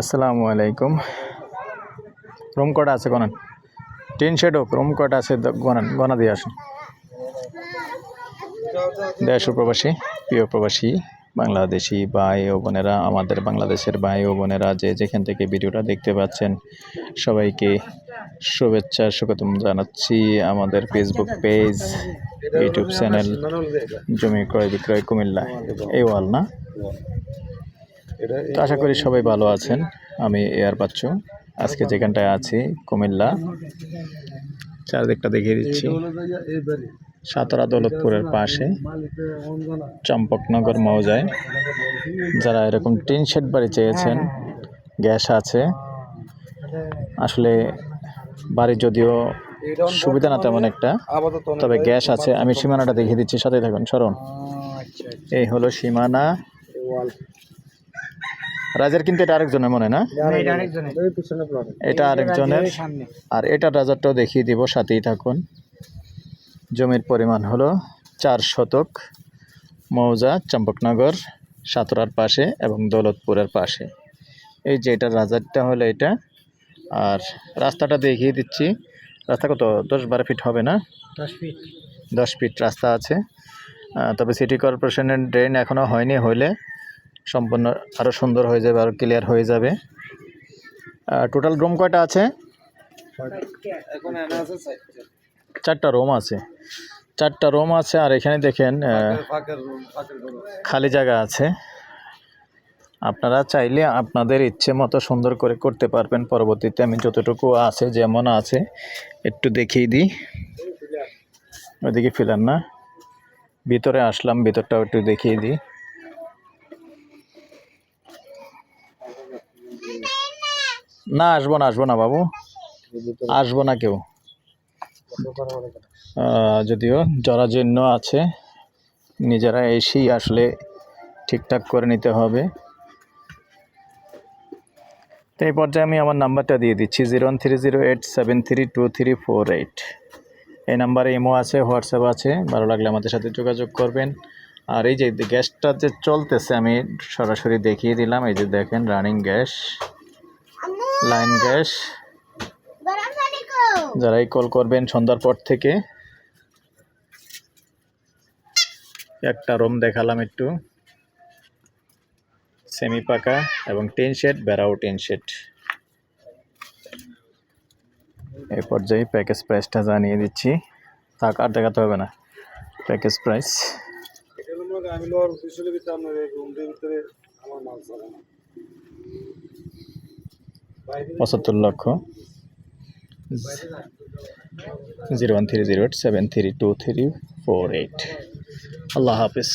আসসালামু আলাইকুম। রুম কটা আছে গনান টিন শেড হোক, রুম কটা আছে গনান গনা দিয়ে আসুন। দেশ প্রবাসী, প্রিয় প্রবাসী, বাংলাদেশি ভাই ও বোনেরা, আমাদের বাংলাদেশের ভাই ও বোনেরা যে যেখান থেকে ভিডিওটা দেখতে পাচ্ছেন, সবাইকে শুভেচ্ছা, স্বাগতম জানাচ্ছি আমাদের ফেসবুক পেজ ইউটিউব চ্যানেল জমি ক্রয় বিক্রয় কুমিল্লা। এই ওয়াল না? তো আশা করি সবাই ভালো আছেন। আমি এয়ার বাচ্চু। আজকে যেখানটায় আছি, কুমিল্লা। চারদিকটা দেখিয়ে দিচ্ছি। সাতরা দৌলতপুরের পাশে চম্পকনগর মৌজায় যারা এরকম টিন শেড বাড়ি চেয়েছেন, গ্যাস আছে। আসলে বাড়ি যদিও সুবিধা না তেমন একটা, তবে গ্যাস আছে। আমি সীমানাটা দেখিয়ে দিচ্ছি। সাথে থাকুন স্মরণ এই হলো সীমানা। রাজার কিন্তু এটা আরেকজনের মনে না? এটা আরেকজনের। আর এটা রাজারটাও দেখিয়ে দিব সাথেই থাকুন। জমির পরিমাণ হলো চার শতক। মৌজা চম্পকনগর সাতরার পাশে এবং দৌলতপুরের পাশে। এই যে এটা রাজারটা হলো এটা। আর রাস্তাটা দেখিয়ে দিচ্ছি। রাস্তা কত? দশ বারো ফিট হবে না? দশ ফিট দশ ফিট রাস্তা আছে। তবে সিটি কর্পোরেশনের ড্রেন এখনও হয়নি হইলে সম্পূর্ণ আরও সুন্দর হয়ে যাবে আরও ক্লিয়ার হয়ে যাবে। টোটাল রুম কয়টা আছে? চারটা রুম আছে। চারটা রুম আছে, আর এখানে দেখেন খালি জায়গা আছে। আপনারা চাইলে আপনাদের ইচ্ছে মতো সুন্দর করে করতে পারবেন, পরবর্তীতে আমি যতটুকু আছে, যেমন আছে, একটু দেখিয়ে দিই। ওইদিকে ফিলার না। ভিতরে আসলাম, ভিতরটাও একটু দেখিয়ে দিই। না, আসব না আসব না বাবু। আসব না কেউ। যদিও জরাজীর্ণ আছে, নিজেরা এসেই আসলে ঠিকঠাক করে নিতে হবে। তো এই পর্যায়ে আমি আমার নাম্বারটা দিয়ে দিচ্ছি, zero one three zero eight seven three two three four eight. এই নাম্বারে ইমো আছে, হোয়াটসঅ্যাপ আছে, ভালো লাগলে আমাদের সাথে যোগাযোগ করবেন। আর এই যে গ্যাসটা যে চলতেছে, আমি সরাসরি দেখিয়ে দিলাম, এই যে দেখেন, রানিং গ্যাস। Line gas. যারাই কল করবেন সন্ধ্যার পর থেকে। একটা রুম দেখালাম একটু। সেমি পাকা এবং টেন শেড, বেড়াও টেন শেড। এই পর্যায়ে প্যাকেজ প্রাইসটা জানিয়ে দিচ্ছি। থাক, আর দেখাতে হবে না। Package price. আমি আমার মাল পঁচাত্তর লক্ষ zero one three zero eight seven three two three four eight. আল্লাহ হাফিজ।